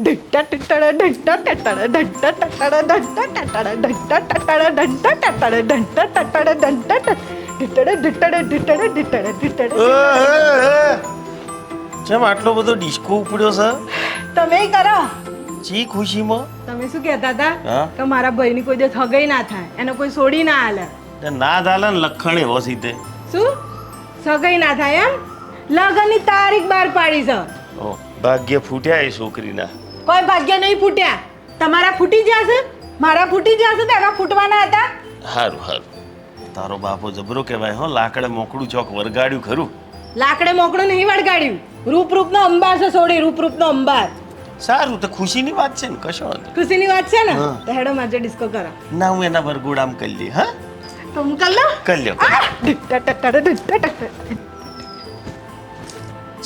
જેમ આટલો બધો ડિસ્કો ઉપડ્યો છે? તમે કરો. જી ખુશીમાં? તમે શું કહેતા હતા? કે મારા ભાઈની કોઈ દિવસ હગઈ ના થાય એને કોઈ છોડી ના હાલે. ના ધાલે ને લખણ એવો સીધે. શું? સગાઈ ના થાય એમ? લગ્નની તારીખ બહાર પાડી છે. ભાગ્ય ફૂટ્યા એ છોકરીના. કોઈ ભાગ્ય નહીં ફૂટ્યા. તમારા ફૂટી જશે મારા ફૂટી જશે તારા ફૂટવાના હતા? હારું હારું. તારો બાપો જબરો કહેવાય હો. લાકડે મોકળું ચોક વરગાડ્યું ખરું. લાકડે મોકળું નહીં વળગાડ્યું રૂપ રૂપનો અંબાર છે સોડી રૂપ રૂપનો અંબાર. સારું તો ખુશીની વાત છે ને કશો ખુશીની વાત છે ને. તો હેડો માજો ડિસ્કો કરો. ના હું એના વરગુડામ કરી લઈ હા? તો હું કર લો કરી લ્યો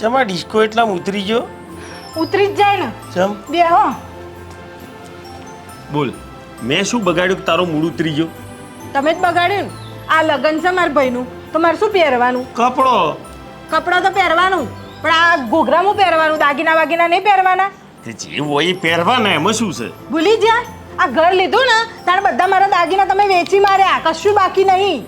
ચમા ડિસ્કો એટલા ઉતરી ગયો? ઉતરી જ જાય ને. ચમ. બે હો. બોલ મેં શું બગાડ્યું કે તારો મૂડ ઉતરી ગયો? તમે જ બગાડ્યું ને. આ લગન છે મારા ભાઈનું. તો મારે શું પહેરવાનું? કપડો. કપડાં તો પહેરવાનું. પણ આ ઘોઘરામાં પહેરવાનું દાગીના વાગીના નહીં પહેરવાના. તે જે હોય એ પહેરવાના એમાં શું છે? ભૂલી જા આ ઘર લીધું ને તારે બધા મારા દાગીના તમે વેચી માર્યા. કશું બાકી નહીં.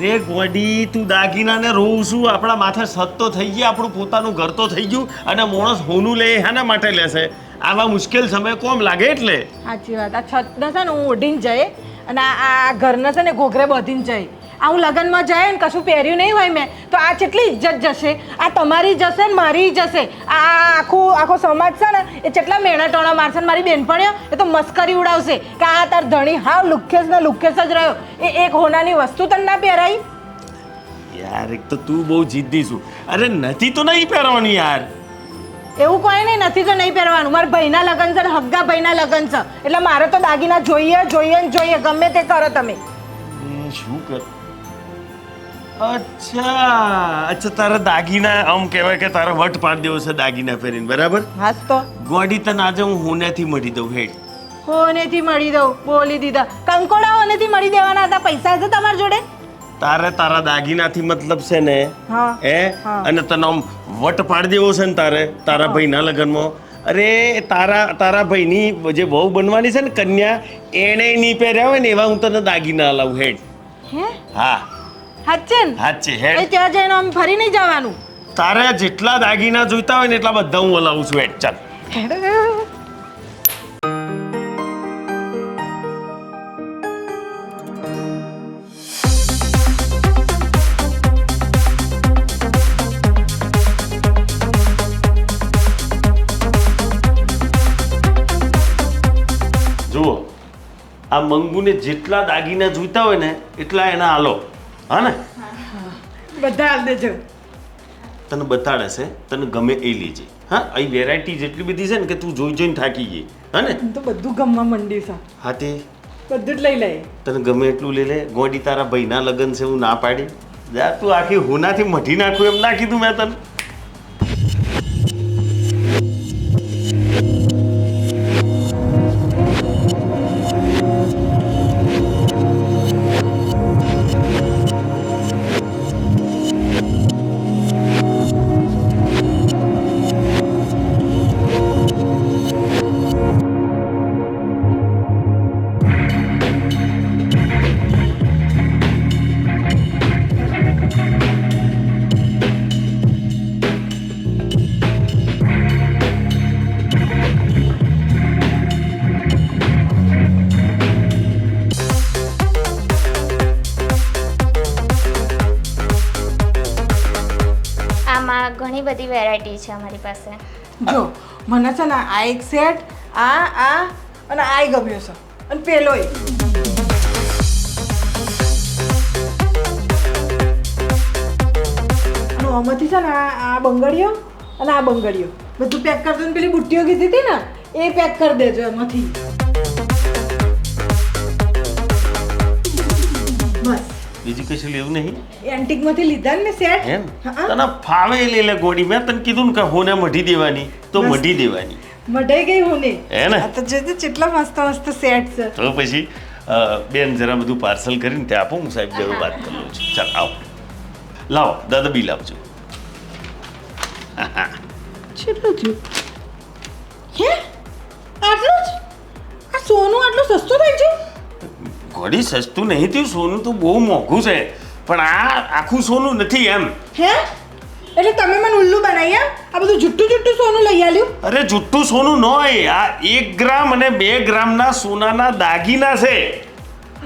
રે ગોડી, તું દાગીનાને રોવું છું. આપણા માથે સત તો થઈ ગયા આપણું પોતાનું ઘર તો થઈ ગયું અને માણસ હોનું લે, એના માટે લેશે. આવા મુશ્કેલ સમય કોમ લાગે એટલે? સાચી વાત. આ છત ને છે ને હું ઓઢીને જઈ અને આ ઘરને છે ને ઘોઘરે બધીને જઈ. આ હું લગ્નમાં જાય ને કશું પહેર્યું નહીં હોય મેં, તો આ કેટલી ઇજ્જત જશે? આ તમારી જશે ને મારી જશે? આ આખું આખો સમાજ છે એ કેટલા મેણા ટોણા મારશે ને મારી બેનપણીઓ? એ તો મસ્કરી ઉડાવશે કે આ તાર ધણી હાવ લુખેસ ને લુખેસ જ રહ્યો. એ એક હોનાની વસ્તુ તને ના પહેરાઈ? યાર એક તો તું બહુ જિદ્દી છું. અરે નથી તો નહીં પહેરવાની યાર. એવું કોઈ નહીં નથી તો નહીં પહેરવાનું. મારા ભાઈના લગ્ન છે ને હગ્ગા ભાઈના લગ્ન છે. એટલે મારે તો દાગીના જોઈએ જોઈએ ને જોઈએ. ગમે તે કરો તમે. શું કર અચ્છા. અચ્છા તારા દાગીના આમ કહેવાય કે તારા વટ પાડી દેવો છે દાગીના પહેરીને બરાબર? હાસ તો. ગોડી તને આજે હું હોનેથી મળી દઉં હેડ. હોનેથી મળી દઉં બોલી દીધા. કંકોડા હોનેથી મળી દેવાના હતા પૈસા છે તમારી જોડે? તારે તારા દાગીનાથી મતલબ છે ને હે અને તને આમ વટ પાડી દેવો છે ને તારે તારા ભાઈના લગ્નમાં. અરે તારા તારા ભાઈની જે બહુ બનવાની છે ને કન્યા એણે નહીં પહેર્યા હોય ને એવા હું તને દાગીના લાવું હેડ. હે. હા હાચે હાચે એ ત્યાં જઈને આમ ફરી નહીં જવાનું. તારે જેટલા દાગીના જોઈતા હોય ને એટલા બધા હું હલાવું છું. એટ ચાલ. જુઓ આ મંગુને જેટલા દાગીના જોઈતા હોય ને એટલા એના હાલો. હા ને બધા હાલ દેજો. તને બતાડે છે તને ગમે એ લેજે. હા અહીં વેરાયટી જેટલી બધી છે ને કે તું જોઈ જોઈને થાકી ગઈ. હા ને? તો બધું ગમવા મંડી છે. હા તે. બધું જ લઈ લે. તને ગમે એટલું લઈ લે. ગોડી તારા ભાઈના લગ્ન છે હું ના પાડી. જા તું આખી હોનાથી મઢી નાખું એમ ના કીધું મેં તને. આમાં ઘણી બધી વેરાયટી છે અમારી પાસે. જો, મને છે ને આ એક સેટ આ આ અને આ ગમ્યો છે. અને અને આમાંથી છે ને આ બંગડીઓ અને આ બંગડીઓ. બધું પેક કરતો પેલી બુટ્ટીઓ કીધી હતી ને, એ પેક કરી દેજો એમાંથી. બીજું કશું લેવું નહીં? એન્ટિકમાંથી લીધા ને સેટ એમ? તને ફાવે લેલે ગોડી મેં તને કીધું ને કે હોને મઢી દેવાની તો મઢી દેવાની. મઢાઈ ગઈ હું ને? હે ને? આ તો જોજો કેટલા મસ્ત મસ્ત સેટ છે. તો પછી બેન જરા બધું પાર્સલ કરીને ત્યાં આપો હું સાહેબ જરૂર વાત કરી લઉં છું. ચાલ આવો. લાવો દાદા બિલ આપજો. કેટલું થયું? હે? ઘડી સસ્તું નહીં થયું સોનું તો બહુ મોંઘું છે. પણ આ આખું સોનું નથી એમ. હે? એટલે તમે મને ઉલ્લુ બનાવી એમ આ બધું જુઠ્ઠું જુઠ્ઠું સોનું લઈ આવ્યું અરે જુઠ્ઠું સોનું ન હોય આ એક ગ્રામ અને બે ગ્રામના સોનાના દાગીના છે.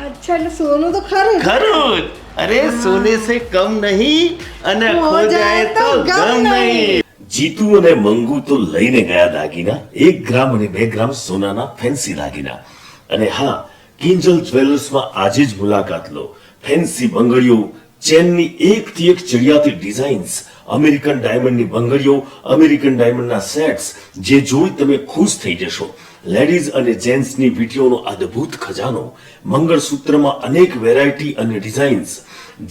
અચ્છા એટલે સોનું તો ખરું ખરું અરે સોને સે કમ નહીં અને ખો ખો જાય તો ગમ નહીં. જીતુ અને મંગુ તો લઈને ગયા દાગીના. એક ગ્રામ અને બે ગ્રામ સોનાના ફેન્સી દાગીના. અને હા કિંજલ જ્વેલર્સમાં આજે જ મુલાકાત લો. ફેન્સી બંગડીઓ, ચેનની એકથી એક ચડિયાતી ડિઝાઇન્સ અમેરિકન ડાયમંડની બંગડીઓ અમેરિકન ડાયમંડના સેટ્સ જે જોઈ તમે ખુશ થઈ જશો. લેડીઝ અને જેન્ટ્સની વીંટીઓનો અદ્ભુત ખજાનો. મંગળસૂત્રમાં અનેક વેરાયટી અને ડિઝાઇન્સ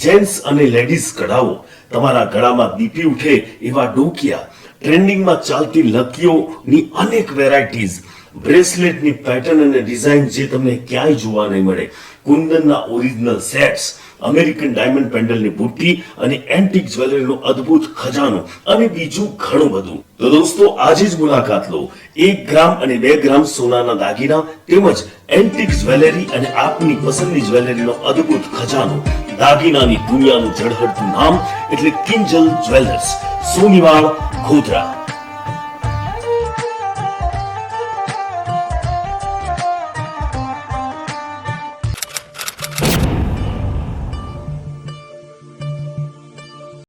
જેન્ટ્સ અને લેડીઝ કઢાવો તમારા ગળામાં દીપી ઉઠે એવા ડોકિયા. ટ્રેન્ડિંગમાં ચાલતી લકીઓની અનેક વેરાયટીઝ બ્રેસલેટની પેટર્ન અને ડિઝાઇન જે તમને ક્યાંય જોવા નહીં મળે. કુંદનના ઓરિજિનલ સેટ્સ અમેરિકન ડાયમંડ પેન્ડલની બુટ્ટી અને એન્ટિક જ્વેલરીનો અદ્ભુત ખજાનો અને બીજું ઘણું બધું. તો દોસ્તો, આજે જ મુલાકાત લો. એક ગ્રામ અને બે ગ્રામ સોનાના દાગીના તેમજ એન્ટિક જ્વેલરી અને આપની પસંદની જ્વેલરીનો અદ્ભુત ખજાનો. દાગીનાની દુનિયાનું ઝળહળતું નામ એટલે કિંજલ જ્વેલર્સ, સોનીવાળ, ગોધરા.